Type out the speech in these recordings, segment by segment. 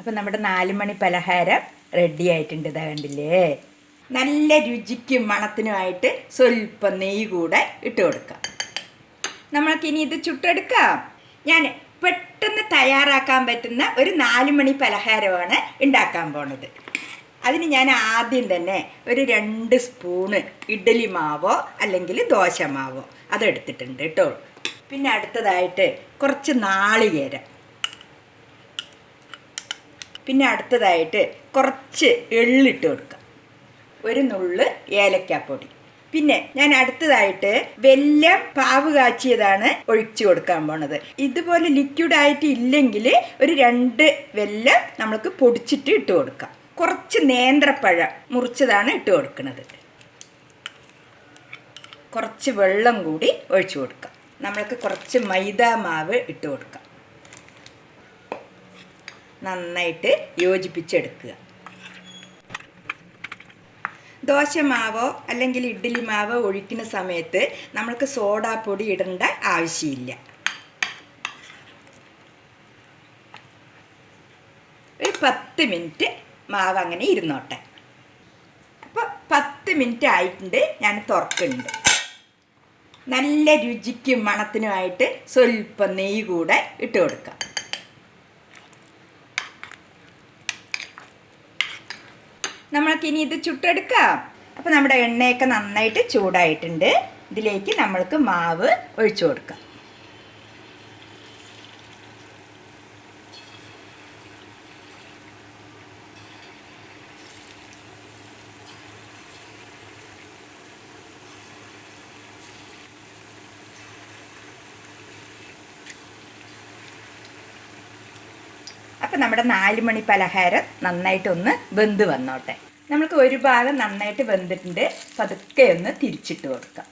അപ്പം നമ്മുടെ നാല് മണി പലഹാരം റെഡി ആയിട്ടുണ്ട് ഇതാ കണ്ടില്ലേ? നല്ല രുചിക്കും മണത്തിനുമായിട്ട് സ്വല്പം നെയ്യ് കൂടെ ഇട്ട് കൊടുക്കാം. നമ്മൾക്ക് ഇനി ഇത് ചുട്ടെടുക്കാം. ഞാൻ പെട്ടെന്ന് തയ്യാറാക്കാൻ പറ്റുന്ന ഒരു നാല് മണി പലഹാരമാണ് ഉണ്ടാക്കാൻ പോണത്. അതിന് ഞാൻ ആദ്യം തന്നെ ഒരു രണ്ട് സ്പൂണ് ഇഡ്ഡലി മാവോ അല്ലെങ്കിൽ ദോശ മാവോ അതെടുത്തിട്ടുണ്ട് കേട്ടോ. പിന്നെ അടുത്തതായിട്ട് കുറച്ച് നാളികേരം. പിന്നെ അടുത്തതായിട്ട് കുറച്ച് എള്ളിട്ട് കൊടുക്കുക ഒരു നുള്ള് ഏലക്കാപ്പൊടി. പിന്നെ ഞാൻ അടുത്തതായിട്ട് വെല്ലം പാവ് കാച്ചിയതാണ് ഒഴിച്ചു കൊടുക്കാൻ പോണത്. ഇതുപോലെ ലിക്വിഡ് ആയിട്ട് ഇല്ലെങ്കിൽ ഒരു രണ്ട് വെല്ലം നമ്മൾക്ക് പൊടിച്ചിട്ട് ഇട്ട് കൊടുക്കാം. കുറച്ച് നേന്ത്രപ്പഴം മുറിച്ചതാണ് ഇട്ട് കൊടുക്കുന്നത് കുറച്ച് വെള്ളം കൂടി ഒഴിച്ചു കൊടുക്കാം. നമ്മൾക്ക് കുറച്ച് മൈദ മാവ് ഇട്ട് കൊടുക്കാം. നന്നായിട്ട് യോജിപ്പിച്ചെടുക്കുക. ദോശമാവോ അല്ലെങ്കിൽ ഇഡ്ഡലി മാവോ ഒഴിക്കുന്ന സമയത്ത് നമ്മൾക്ക് സോഡാപ്പൊടി ഇടേണ്ട ആവശ്യമില്ല. ഒരു പത്ത് മിനിറ്റ് മാവ് അങ്ങനെ ഇരുന്നോട്ടെ. അപ്പോൾ പത്ത് മിനിറ്റ് ആയിട്ടുണ്ട് ഞാൻ തുറക്കുന്നുണ്ട്. നല്ല രുചിക്കും മണത്തിനുമായിട്ട് സ്വല്പം നെയ്യ് കൂടെ ഇട്ട് കൊടുക്കാം. നമ്മൾക്കിനി ഇത് ചുട്ടെടുക്കാം. അപ്പോൾ നമ്മുടെ എണ്ണയൊക്കെ നന്നായിട്ട് ചൂടായിട്ടുണ്ട്. ഇതിലേക്ക് നമ്മൾക്ക് മാവ് ഒഴിച്ചു കൊടുക്കാം. അപ്പം നമ്മുടെ നാല് മണി പലഹാരം നന്നായിട്ടൊന്ന് വെന്ത് വന്നോട്ടെ. നമുക്ക് ഒരു ഭാഗം നന്നായിട്ട് വെന്തിട്ടുണ്ട്. പതുക്കെ ഒന്ന് തിരിച്ചിട്ട് കൊടുക്കാം.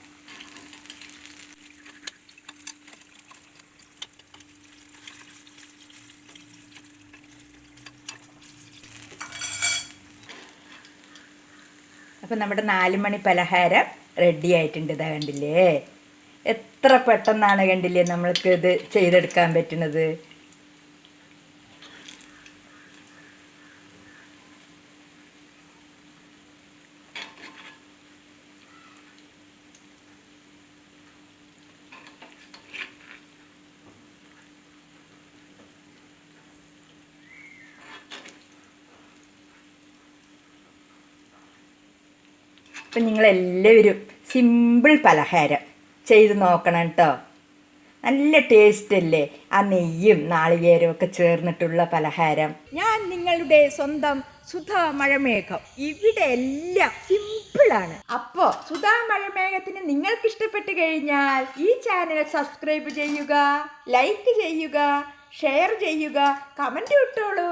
അപ്പം നമ്മുടെ നാല് മണി പലഹാരം റെഡി ആയിട്ടുണ്ട് ഇതാ കണ്ടില്ലേ? എത്ര പെട്ടെന്നാണ് കണ്ടില്ലേ നമ്മൾക്ക് ഇത് ചെയ്തെടുക്കാൻ പറ്റുന്നത്? അപ്പം നിങ്ങളെല്ലാവരും സിമ്പിൾ പലഹാരം ചെയ്ത് നോക്കണം കേട്ടോ നല്ല ടേസ്റ്റ് അല്ലേ? ആ നെയ്യും നാളികേരവും ഒക്കെ ചേർന്നിട്ടുള്ള പലഹാരം. ഞാൻ നിങ്ങളുടെ സ്വന്തം സുധാ മഴമേഘം ഇവിടെ എല്ലാം സിമ്പിളാണ് അപ്പോ സുധാ മഴമേഘത്തിന് നിങ്ങൾക്ക് ഇഷ്ടപ്പെട്ട് കഴിഞ്ഞാൽ ഈ ചാനൽ സബ്സ്ക്രൈബ് ചെയ്യുക ലൈക്ക് ചെയ്യുക ഷെയർ ചെയ്യുക കമന്റ് ഇട്ടോളൂ.